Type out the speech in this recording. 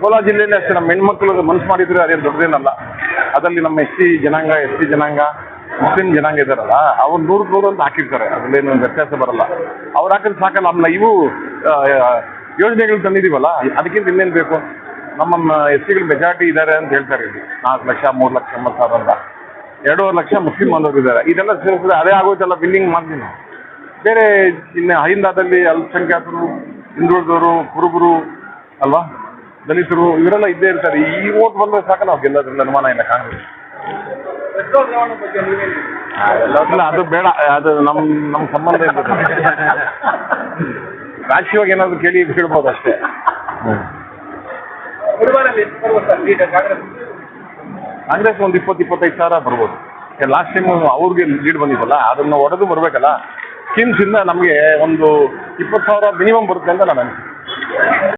ಕೋಲಾರ ಜಿಲ್ಲೆಯಲ್ಲಿ ಅಷ್ಟೇ, ನಮ್ಮ ಹೆಣ್ಮಕ್ಳು ಮನಸ್ಸು ಮಾಡಿದ್ರೆ ಅದೇನು ದೊಡ್ಡದೇನಲ್ಲ. ಅದರಲ್ಲಿ ನಮ್ಮ ಎಸ್ ಸಿ ಜನಾಂಗ, ಎಸ್ ಸಿ ಜನಾಂಗ, ಮುಸ್ಲಿಂ ಜನಾಂಗ ಇದಾರಲ್ಲ ಅವ್ರು ನೂರು ನೂರು ಅಂತ ಹಾಕಿರ್ತಾರೆ. ಅದರಲ್ಲೇನು ವ್ಯತ್ಯಾಸ ಬರಲ್ಲ. ಅವ್ರು ಹಾಕಿದ್ರೆ ಸಾಕಲ್ಲ ಅಮ್ಮ ಇವು ಯೋಜನೆಗಳು ತಂದಿದ್ದೀವಲ್ಲ, ಅದಕ್ಕಿಂತ ಇನ್ನೇನು ಬೇಕು? ನಮ್ಮ ಎಸ್ ಸಿಗಳು ಮೆಜಾರಿಟಿ ಇದ್ದಾರೆ ಅಂತ ಹೇಳ್ತಾರೆ ಇಲ್ಲಿ. ನಾಲ್ಕು ಲಕ್ಷ, ಮೂರು ಲಕ್ಷ ಎಂಬತ್ತು ಸಾವಿರ ಅಂತ. ಎರಡೂವರೆ ಲಕ್ಷ ಮುಸ್ಲಿಂ ಬಾಂಧವರು ಇದ್ದಾರೆ. ಇದೆಲ್ಲ ಸೇರಿಸಿದ್ರೆ ಅದೇ ಆಗೋಯ್ತಲ್ಲ ಬಿಲ್ಲಿಂಗ್ ಮಾಡ್ತೀನಿ ಬೇರೆ ಇನ್ನು ಹೈಂದಾದಲ್ಲಿ ಅಲ್ಪಸಂಖ್ಯಾತರು ಹಿಂದುಳಿದವರು ಕುರುಬರು ಅಲ್ವಾ? ದಲಿತರು ಇವರೆಲ್ಲ ಇದ್ದೇ ಇರ್ತಾರೆ. ಈ ಓಟ್ ಬಂದ್ರೆ ಸಾಕ ನಾವು ಗೆಲ್ಲೋದ್ರಲ್ಲಿ ಅನುಮಾನ ಇಲ್ಲ ಕಾಂಗ್ರೆಸ್. ಇಲ್ಲ ಅದು ಬೇಡ. ಅದು ನಮ್ ನಮ್ ಸಂಬಂಧ ಇಲ್ಲ ರಾಜಕೀಯವಾಗಿ ಏನಾದ್ರು ಕೇಳಿ ಹೇಳ್ಬೋದು ಅಷ್ಟೇ. ಕಾಂಗ್ರೆಸ್ ಒಂದು ಇಪ್ಪತ್ತು ಇಪ್ಪತ್ತೈದು ಸಾವಿರ ಬರ್ಬೋದು. ಲಾಸ್ಟ್ ಟೈಮ್ ಅವ್ರಿಗೆ ಲೀಡ್ ಬಂದಿದ್ದಲ್ಲ ಅದನ್ನ ಒಡೆದು ಬರ್ಬೇಕಲ್ಲ. ಸ್ಕೀಮ್ಸ್ ಇಂದ ನಮಗೆ ಒಂದು ಇಪ್ಪತ್ತು ಸಾವಿರ ಮಿನಿಮಮ್ ಬರುತ್ತೆ ಅಂತ ನಾನು